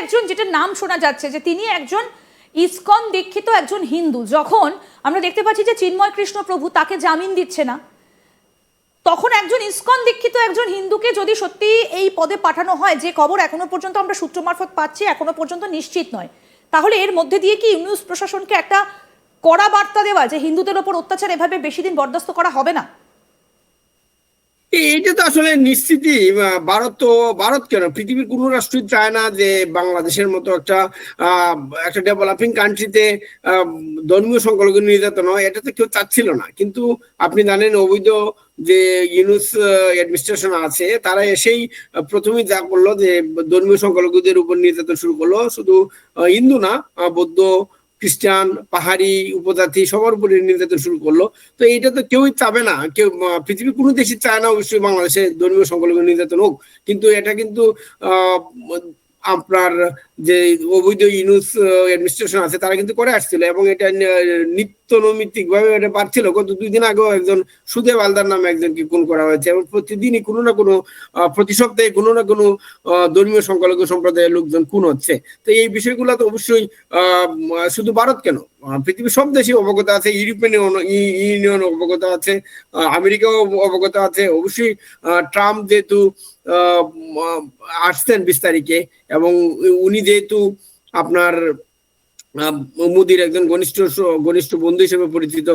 একজন যেটা নাম শোনা যাচ্ছে যে তিনি একজন ইসকন দীক্ষিত একজন হিন্দু। যখন আমরা দেখতে পাচ্ছি যে চিন্ময় কৃষ্ণ প্রভু তাকে জামিন দিচ্ছে না, তখন একজন ইসকন দীক্ষিত একজন হিন্দুকে যদি সত্যি এই পদে পাঠানো হয়, যে খবর এখনও পর্যন্ত আমরা সূত্র মারফত পাচ্ছি, এখনও পর্যন্ত নিশ্চিত নয়। তাহলে এর মধ্যে দিয়ে কি ইউনিউস প্রশাসনকে একটা কড়া বার্তা দেওয়া যে হিন্দুদের ওপর অত্যাচার এভাবে বেশি দিন বরদাস্ত করা হবে না? এইটা তো আসলে নিশ্চিতই ভারত তো, ভারত কেন? পৃথিবীর কোনো রাষ্ট্রই চায় না যে বাংলাদেশের মতো একটা একটা ডেভেলপিং কান্ট্রিতে ধর্মীয় সংখ্যালঘু নির্যাতন হয়, এটা তো কেউ চাচ্ছিল না। কিন্তু আপনি জানেন অবৈধ যে ইউনুস অ্যাডমিনিস্ট্রেশন আছে, তারা এসেই প্রথমেই যা করল যে ধর্মীয় সংখ্যালঘুদের উপর নির্যাতন শুরু করল। শুধু হিন্দু না বৌদ্ধ খ্রিস্টান, পাহাড়ি উপজাতি, সবার উপরে নির্যাতন শুরু করল। তো এইটা তো কেউই চাবে না। কেউ পৃথিবীর কোনো দেশই চায় না অবশ্যই বাংলাদেশে ধর্মীয় সংখ্যালঘু নির্যাতন হোক। কিন্তু এটা কিন্তু আপনার যে অবৈধ ইউনুস অ্যাডমিনিস্ট্রেশন আছে, তারা কিন্তু করে আসছিল এবং এটা নিত্য নৈমিত্তিক ভাবে এটা বাড়ছিল। গত দুই দিন আগেও একজন সুদেব আলদার নামে একজনকে খুন করা হয়েছে এবং প্রতিদিনই কোনো না কোনো প্রতি সপ্তাহে কোনো না কোনো ধর্মীয় সংখ্যালঘু সম্প্রদায়ের লোকজন খুন হচ্ছে। তো এই বিষয়গুলো তো অবশ্যই শুধু ভারত কেন? পৃথিবীর সব দেশে অবগত আছে, ইউরোপিয়ান ইউনিয়ন অবগত আছে আমেরিকাও অবগত আছে। অবশ্যই ট্রাম্প যেহেতু আসছেন বিশ এবং উনি যেহেতু আপনার মোদির একজন ঘনিষ্ঠ ঘনিষ্ঠ বন্ধু হিসেবে পরিচিত।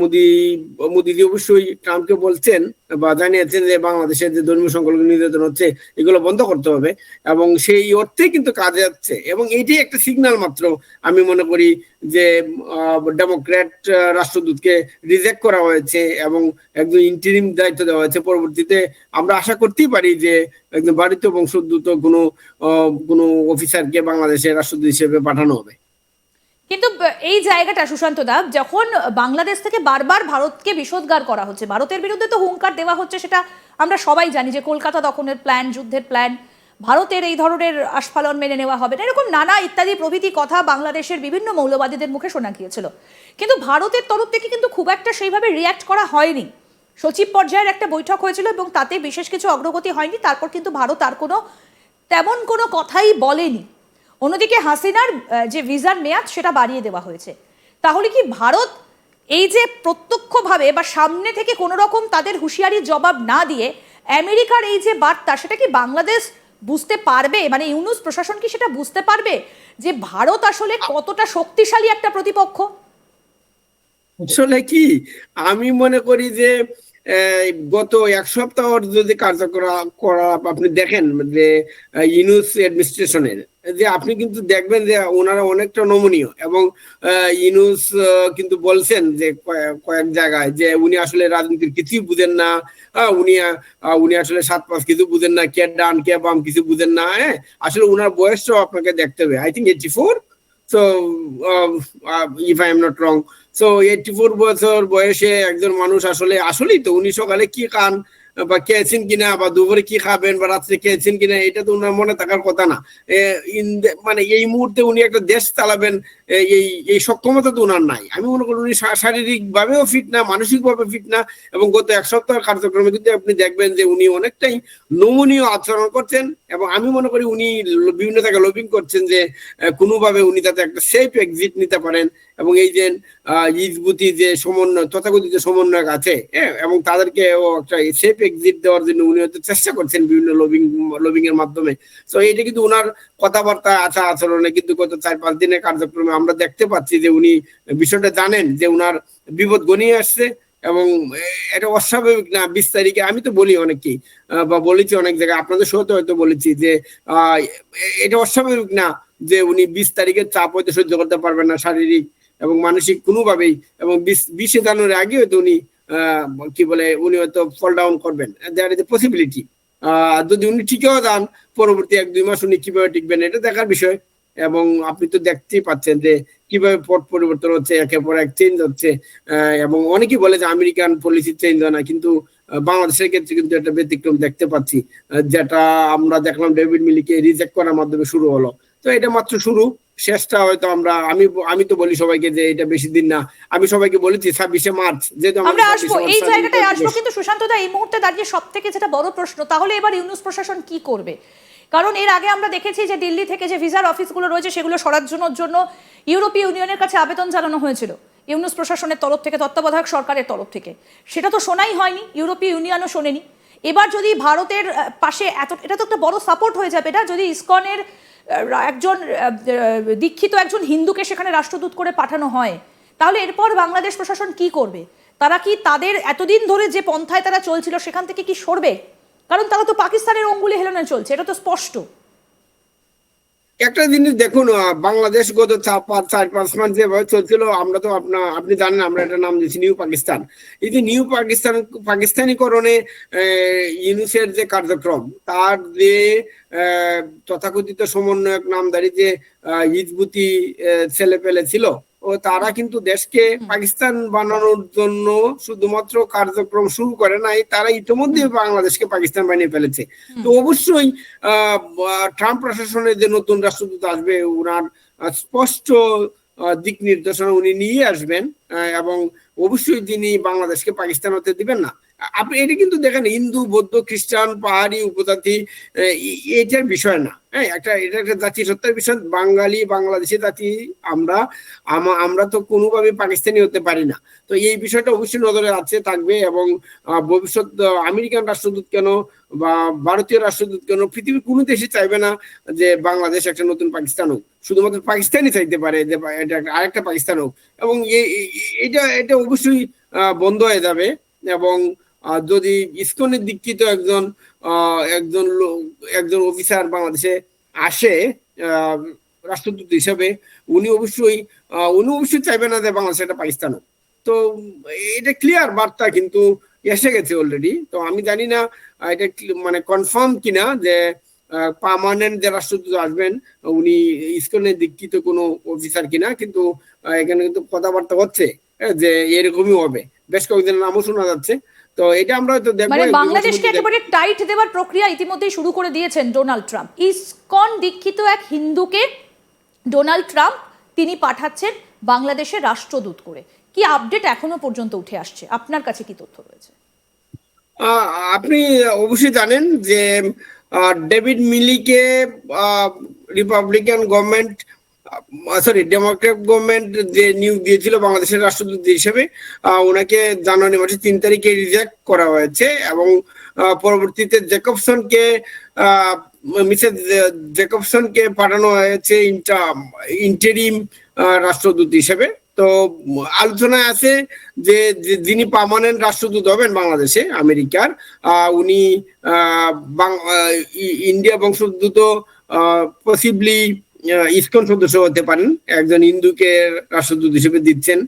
মোদি মোদিজি অবশ্যই ট্রাম্পকে বলছেন বা জানিয়েছেন যে বাংলাদেশের যে ধর্মীয় সংখ্যালঘু নির্যাতন হচ্ছে, এগুলো বন্ধ করতে হবে এবং সেই অর্থে কিন্তু কাজে যাচ্ছে এবং এইটাই একটা সিগন্যাল মাত্র আমি মনে করি যে ডেমোক্র্যাট রাষ্ট্রদূতকে রিজেক্ট করা হয়েছে এবং একজন ইন্টারিম দায়িত্ব দেওয়া হয়েছে। পরবর্তীতে আমরা আশা করতেই পারি যে একজন ভারতীয় বংশোদ্ভূত কোনো কোনো অফিসারকে বাংলাদেশের রাষ্ট্রদূত হিসেবে পাঠানো হবে। কিন্তু এই জায়গাটা সুশান্ত দা, যখন বাংলাদেশ থেকে বারবার ভারতকে বিষোদ্গার করা হচ্ছে, ভারতের বিরুদ্ধে তো হুঙ্কার দেওয়া হচ্ছে, সেটা আমরা সবাই জানি যে কলকাতা দখলের প্ল্যান যুদ্ধের প্ল্যান ভারতের এই ধরনের আস্ফালন মেনে নেওয়া হবে না, এরকম নানা ইত্যাদি প্রভৃতি কথা বাংলাদেশের বিভিন্ন মৌলবাদীদের মুখে শোনা গিয়েছিল। কিন্তু ভারতের তরফ থেকে কিন্তু খুব একটা সেইভাবে রিয়াক্ট করা হয়নি। সচিব পর্যায়ের একটা বৈঠক হয়েছিল এবং তাতে বিশেষ কিছু অগ্রগতি হয়নি, তারপর কিন্তু ভারত আর কোনো তেমন কোনো কথাই বলেনি। অন্যদিকে হাসিনার যে ভিসার মেয়াদ, সেটা বাড়িয়ে দেওয়া হয়েছে। তাহলে কি ভারত এই যে প্রত্যক্ষভাবে বা সামনে থেকে কোনো রকম তাদের হুঁশিয়ারির জবাব না দিয়ে আমেরিকার এই যে বার্তা, সেটা কি বাংলাদেশ বুঝতে পারবে? মানে ইউনুস প্রশাসন কি সেটা বুঝতে পারবে যে ভারত আসলে কতটা শক্তিশালী একটা প্রতিপক্ষ? আসলে কি? আমি মনে করি যে গত এক সপ্তাহ যদি করা আপনি দেখেন যে ইউনুস অ্যাডমিনিস্ট্রেশনের যে আপনি কিন্তু দেখবেন যে ওনারা অনেকটা নমনীয় এবং ইনুস কিন্তু বলছেন যে কয়ে- কয়েক জায়গায় যে উনি আসলে রাজনীতির কিছুই বুঝেন না উনি উনি আসলে সাত পাঁচ কিছু বুঝেন না, কে ডান, কে বাম কিছু বুঝেন না হ্যাঁ? আসলে উনার বয়সটাও আপনাকে দেখতে হবে। I think eighty four so if I am not wrong so eighty four বছর বয়সে একজন মানুষ আসলে, আসলেই তো উনি সকালে কি খান? বা খেয়েছেন কিনা বা দুপুরে কি খাবেন বা রাত্রে খেয়েছেন কিনা, এটা তো উনার মনে থাকার কথা না। মানে এই মুহূর্তে উনি একটা দেশ চালাবেন এই এই সক্ষমতা তো উনার নাই। আমি মনে করি উনি শারীরিক ভাবেও ফিট না মানসিক ভাবে ফিট না, এবং গত এক সপ্তাহ কার্যক্রমে কিন্তু আপনি দেখবেন যে উনি অনেকটাই নমনীয় আচরণ করছেন, এবং আমি মনে করি উনি বিভিন্ন জায়গায় লবিং করছেন যে কোনোভাবে উনি তাতে একটা সেফ এক্সিট নিতে পারেন, এবং এই যে ইজবুতি যে সমন্বয়, তথাকথিত সমন্বয়ক আছে হ্যাঁ এবং তাদেরকে একটা সেফ এক্সিট দেওয়ার জন্য উনি হয়তো চেষ্টা করছেন বিভিন্ন লবিং লবিং এর মাধ্যমে। তো এটা কিন্তু কথাবার্তা, আচার আচরণে কিন্তু গত চার পাঁচ দিনের কার্যক্রমে আমরা দেখতে পাচ্ছি যে উনি বিষয়টা জানেন যে উনার বিপদ গনিয়ে আসছে এবং এটা অস্বাভাবিক না, বিশ তারিখে আমি তো বলি অনেকেই বা বলেছি অনেক জায়গায়, আপনাদের শোতে হয়তো বলেছি যে এটা অস্বাভাবিক না যে উনি বিশ তারিখের চাপ হয়তো সহ্য করতে পারবেন না শারীরিক এবং মানসিক কোনোভাবেই এবং বিশ, বিশে জানুয়ারি আগে হয়তো উনি কি বলে, উনি হয়তো ফল ডাউন করবেন। দেয়ার ইজ এ পসিবিলিটি যদি উনি ঠিকও যান, পরবর্তী এক, দুই মাস উনি কীভাবে টিকবেন, এটা দেখার বিষয়। এবং আপনি তো দেখতেই পাচ্ছেন যে, কীভাবে পট পরিবর্তন হচ্ছে, একের পর এক চেঞ্জ হচ্ছে। এবং অনেকেই বলে যে আমেরিকান পলিসি চেঞ্জ হয় না, কিন্তু বাংলাদেশের ক্ষেত্রে কিন্তু একটা ব্যতিক্রম দেখতে পাচ্ছি। যেটা আমরা দেখলাম ডেভিড মিলিকে রিজেক্ট করার মাধ্যমে শুরু হলো। তো এটা মাত্র শুরু। শেষটা হয়তো আমরা আমি আমি তো বলি সবাইকে যে এটা বেশি দিন না। আমি সবাইকে বলেছি ছাব্বিশে মার্চ যেহেতু আমরা আসব। এই জায়গাটায় আসব কিন্তু সুশান্ত দা এই মুহূর্তে দাঁড়িয়ে সব থেকে যেটা বড় প্রশ্ন তাহলে এবার ইউনুস প্রশাসন কি করবে? কারণ এর আগে আমরা দেখেছি যে দিল্লি থেকে যে ভিসার অফিসগুলো রয়েছে সেগুলো সরানোর জন্য ইউরোপীয় ইউনিয়নের কাছে আবেদন জানানো হয়েছিল। ইউনুস প্রশাসনের তরফ থেকে তত্ত্বাবধায়ক সরকারের তরফ থেকে। সেটা তো শোনাই হয়নি ইউরোপীয় ইউনিয়নও শোনেনি। এবার যদি ভারতের পাশে এত এটা তো একটা বড় সাপোর্ট হয়ে যাবে এটা যদি ইসকনের একজন দীক্ষিত একজন হিন্দুকে সেখানে রাষ্ট্রদূত করে পাঠানো হয়। তাহলে এরপর বাংলাদেশ প্রশাসন কি করবে? তারা কি তাদের এতদিন ধরে যে পন্থায় তারা চলছিল, সেখান থেকে কি সরবে? কারণ তারা তো পাকিস্তানের অঙ্গুলি হেলনে চলছে, এটা তো স্পষ্ট। একটা জিনিস দেখুন বাংলাদেশ গত চার পাঁচ চার পাঁচ মাস যেভাবে চলছিল আমরা তো আপনার আপনি জানেন আমরা একটা নাম দিয়েছি নিউ পাকিস্তান। এই যে নিউ পাকিস্তান পাকিস্তানিকরণে ইউনুসের যে কার্যক্রম তার যে তথাকথিত সমন্বয়ক নামদারি যে আহ, হিজবুতি ছেলে পেলে ছিল ও তারা কিন্তু দেশকে পাকিস্তান বানানোর জন্য শুধুমাত্র কার্যক্রম শুরু করে নাই তারা ইতিমধ্যে বাংলাদেশকে পাকিস্তান বানিয়ে ফেলেছে। তো অবশ্যই ট্রাম্প প্রশাসনের যে নতুন রাষ্ট্রদূত আসবে ওনার স্পষ্ট দিক নির্দেশনা উনি নিয়ে আসবেন এবং অবশ্যই তিনি বাংলাদেশকে পাকিস্তান হতে দিবেন না। আপনি এটা কিন্তু দেখেন, হিন্দু, বৌদ্ধ, খ্রিস্টান, পাহাড়ি, উপজাতি এটার বিষয় না। হ্যাঁ একটা, এটা একটা জাতি, সত্তার বিষয়। বাঙালি, বাংলাদেশি জাতি, আমরা আমরা তো কোনোভাবে পাকিস্তানি হতে পারি না। তো এই বিষয়টা অবশ্যই নজরে আছে, থাকবে এবং ভবিষ্যৎ আমেরিকান রাষ্ট্রদূত কেন বা ভারতীয় রাষ্ট্রদূত কেন, পৃথিবীর কোনো দেশে চাইবে না যে বাংলাদেশ একটা নতুন পাকিস্তান হোক। শুধুমাত্র পাকিস্তানই চাইতে পারে যে, এটা আরেকটা পাকিস্তান হোক। এবং এটা এটা অবশ্যই বন্ধ হয়ে যাবে এবং আহ, যদি ইসকনের দীক্ষিত একজন একজন একজন অফিসার বাংলাদেশে আসে রাষ্ট্রদূত হিসাবে উনি অবশ্যই উনি অবশ্যই চাইবে না যে বাংলাদেশ একটা পাকিস্তান তো এটা ক্লিয়ার বার্তা কিন্তু এসে গেছে অলরেডি তো আমি জানি না এটা মানে কনফার্ম কিনা যে পার্মানেন্ট যে রাষ্ট্রদূত আসবেন উনি ইসকনের দীক্ষিত কোনো অফিসার কিনা কিন্তু এখানে কিন্তু কথাবার্তা হচ্ছে হ্যাঁ, যে এরকমই হবে। বেশ কয়েকদিনের নামও শোনা যাচ্ছে। তো এটা আমরা হয়তো দেখব মানে বাংলাদেশকে একেবারে টাইট দেওয়ার প্রক্রিয়া ইতিমধ্যেই শুরু করে দিয়েছেন ডোনাল্ড ট্রাম্প। ইসকন দীক্ষিত এক হিন্দুকে ডোনাল্ড ট্রাম্প তিনি পাঠাচ্ছেন বাংলাদেশের রাষ্ট্রদূত করে। কি আপডেট এখনও পর্যন্ত উঠে আসছে? আপনার কাছে কি তথ্য রয়েছে? আহ, আপনি অবশ্যই জানেন যে David মিলিকে Republican government sorry Democrat government যে নিয়োগ দিয়েছিল বাংলাদেশের রাষ্ট্রদূত হিসেবে ওনাকে জানুয়ারি মাসের তিন তারিখে রিজেক্ট করা হয়েছে এবং পরবর্তীতে জেকবসনকে মিসেস জেকবসনকে পাঠানো হয়েছে ইন্টারিম রাষ্ট্রদূত হিসেবে। তো, আলোচনায় আছে যে যিনি পার্মানেন্ট রাষ্ট্রদূত হবেন বাংলাদেশে, আমেরিকার উনি ইন্ডিয়া বংশোদ্ভূত পসিবলি ইসকন সদস্য হতে পারেন। একজন হিন্দুকে রাষ্ট্রদূত হিসেবে দিচ্ছেন।